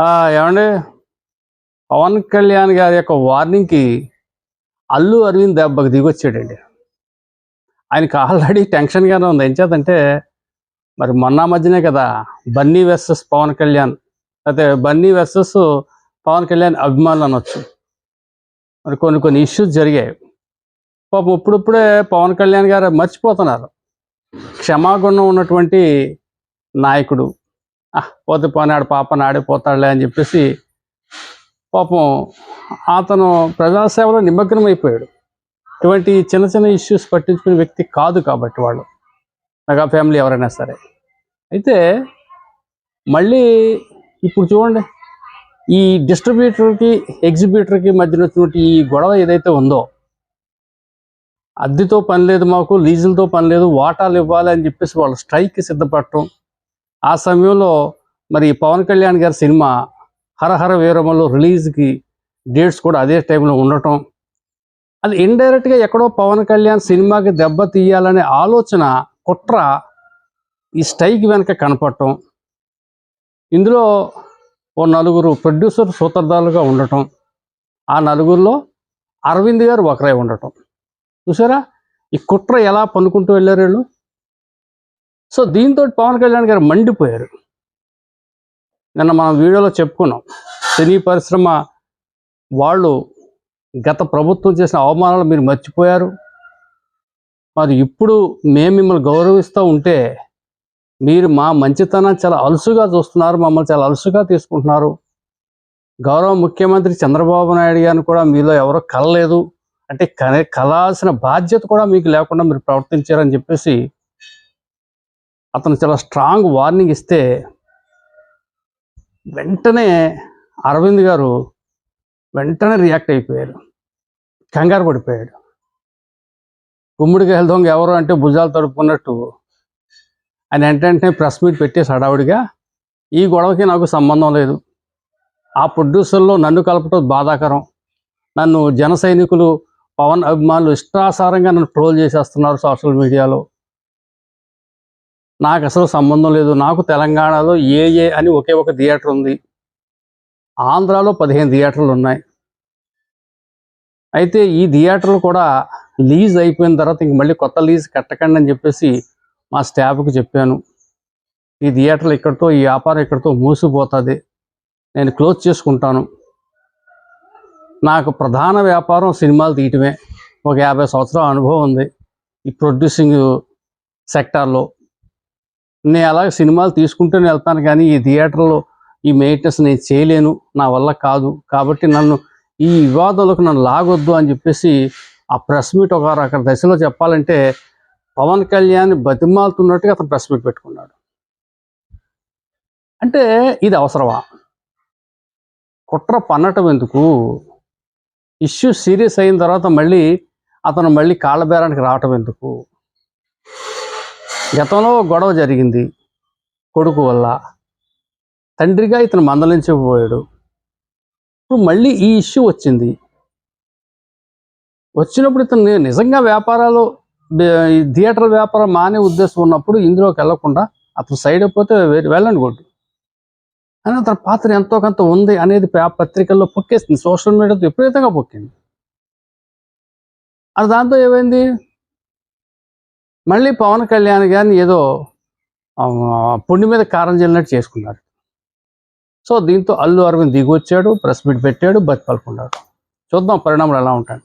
ఆ, ఏమండి? పవన్ కళ్యాణ్ గారి యొక్క వార్నింగ్కి అల్లు అరవింద్ దెబ్బకి దిగొచ్చాడండి. ఆయనకి ఆల్రెడీ టెన్షన్గానే ఉంది. ఏం చేతంటే మరి మొన్న మధ్యనే కదా బన్నీ వెస్సెస్ పవన్ కళ్యాణ్. అయితే బన్నీ వెస్సెస్ పవన్ కళ్యాణ్ అభిమానులు అనొచ్చు. మరి కొన్ని కొన్ని ఇష్యూస్ జరిగాయి. పాపం ఇప్పుడిప్పుడే పవన్ కళ్యాణ్ గారు మర్చిపోతున్నారు. క్షమాగుణం ఉన్నటువంటి నాయకుడు. పోతే పోనాడు పాప నాడిపోతాడులే అని చెప్పేసి పాపం అతను ప్రజాసేవలో నిమగ్నం అయిపోయాడు ఇటువంటి చిన్న చిన్న ఇష్యూస్ పట్టించుకునే వ్యక్తి కాదు కాబట్టి వాళ్ళు. మెగా ఫ్యామిలీ ఎవరైనా సరే. అయితే మళ్ళీ ఇప్పుడు చూడండి ఈ డిస్ట్రిబ్యూటర్కి ఎగ్జిబ్యూటర్కి మధ్యన వచ్చినటువంటి ఈ గొడవ ఏదైతే ఉందో అద్దెతో పని లేదు మాకు లీజులతో పని లేదు వాటాలు ఇవ్వాలి అని చెప్పేసి వాళ్ళు స్ట్రైక్కి సిద్ధపడటం ఆ సమయంలో మరి పవన్ కళ్యాణ్ గారి సినిమా హరహర వీరమలో రిలీజ్కి డేట్స్ కూడా అదే టైంలో ఉండటం. అది ఇండైరెక్ట్గా ఎక్కడో పవన్ కళ్యాణ్ సినిమాకి దెబ్బ తీయాలనే ఆలోచన కుట్ర ఈ స్టైక్ వెనక కనపడటం. ఇందులో ఓ నలుగురు ప్రొడ్యూసర్ సూత్రధారులుగా ఉండటం. ఆ నలుగురిలో అరవింద్ గారు ఒకరై ఉండటం. చూసారా? ఈ కుట్ర ఎలా పనుకుంటూ వెళ్ళారు వీళ్ళు? సో దీంతో పవన్ కళ్యాణ్ గారు మండిపోయారు. నిన్న మనం వీడియోలో చెప్పుకున్నాం. సినీ పరిశ్రమ వాళ్ళు గత ప్రభుత్వం చేసిన అవమానాలు మీరు మర్చిపోయారు. మరి ఇప్పుడు మేము మిమ్మల్ని గౌరవిస్తూ ఉంటే మీరు మా మంచితనాన్ని చాలా అలుసుగా చూస్తున్నారు మమ్మల్ని చాలా అలుసుగా తీసుకుంటున్నారు. గౌరవ ముఖ్యమంత్రి చంద్రబాబు నాయుడు గారిని కూడా మీలో ఎవరో కలలేదు. అంటే కలాల్సిన బాధ్యత కూడా మీకు లేకుండా మీరు ప్రవర్తించారని చెప్పేసి అతను చాలా స్ట్రాంగ్ వార్నింగ్ ఇస్తే వెంటనే అరవింద్ గారు వెంటనే రియాక్ట్ అయిపోయారు. కంగారు పడిపోయాడు. గుమ్మిడికాయల దొంగ ఎవరు అంటే భుజాలు తడుపుకున్నట్టు ఆయన వెంటనే ప్రెస్ మీట్ పెట్టేసి హడావుడిగా. ఈ గొడవకి నాకు సంబంధం లేదు. ఆ ప్రొడ్యూసర్లో నన్ను కలపటం బాధాకరం. నన్ను జన సైనికులు పవన్ అభిమానులు ఇష్టాసారంగా నన్ను ట్రోల్ చేసేస్తున్నారు సోషల్ మీడియాలో నాకు అసలు సంబంధం లేదు. నాకు తెలంగాణలో ఏ ఏ అని ఒకే ఒక థియేటర్ ఉంది. ఆంధ్రాలో పదిహేను థియేటర్లు ఉన్నాయి. అయితే ఈ థియేటర్లు కూడా లీజ్ అయిపోయిన తర్వాత ఇంక మళ్ళీ కొత్త లీజ్ కట్టకండి అని చెప్పేసి మా స్టాఫ్కి చెప్పాను. ఈ థియేటర్లు ఇక్కడితో ఈ వ్యాపారం ఇక్కడితో మూసిపోతుంది. నేను క్లోజ్ చేసుకుంటాను. నాకు ప్రధాన వ్యాపారం సినిమాలు తీయటమే. ఒక యాభై సంవత్సరాల అనుభవం ఉంది. ఈ ప్రొడ్యూసింగ్ సెక్టార్లో నేను అలాగే సినిమాలు తీసుకుంటూనే వెళ్తాను కానీ ఈ థియేటర్లో ఈ మెయింటెనెన్స్ నేను చేయలేను నా వల్ల కాదు. కాబట్టి నన్ను ఈ వివాదాలకు నన్ను లాగొద్దు అని చెప్పేసి ఆ ప్రెస్ మీట్ ఒక రకం దశలో చెప్పాలంటే పవన్ కళ్యాణ్ బతిమాలుతున్నట్టుగా అతను ప్రెస్ మీట్ పెట్టుకున్నాడు. అంటే ఇది అవసరమా? కుట్ర పన్నటం ఎందుకు? ఇష్యూ సీరియస్ అయిన తర్వాత మళ్ళీ అతను మళ్ళీ కాళ్ళబేరానికి రావటం ఎందుకు? గతంలో గొడవ జరిగింది కొడుకు వల్ల. తండ్రిగా ఇతను మందలించకపోయాడు ఇప్పుడు మళ్ళీ ఈ ఇష్యూ వచ్చింది. వచ్చినప్పుడు ఇతను నిజంగా వ్యాపారాలు థియేటర్ వ్యాపారం మానే ఉద్దేశం ఉన్నప్పుడు ఇందులోకి వెళ్ళకుండా అతను సైడ్ అయిపోతే వెళ్ళండి కొట్టు. అని అతని పాత్ర ఎంతో కొంత ఉంది అనేది పే- పత్రికల్లో పొక్కేస్తుంది సోషల్ మీడియాతో విపరీతంగా పొక్కింది. అది దాంతో ఏమైంది? మళ్ళీ పవన్ కళ్యాణ్ గారిని ఏదో ఆ, పుండి మీద కారం చల్లినట్టు చేసుకున్నారు. సో దీంతో అల్లు అరవింద్ దిగొచ్చాడు ప్రెస్ మీట్ పెట్టాడు బతి పలుకున్నాడు. చూద్దాం పరిణామాలు ఎలా ఉంటాయి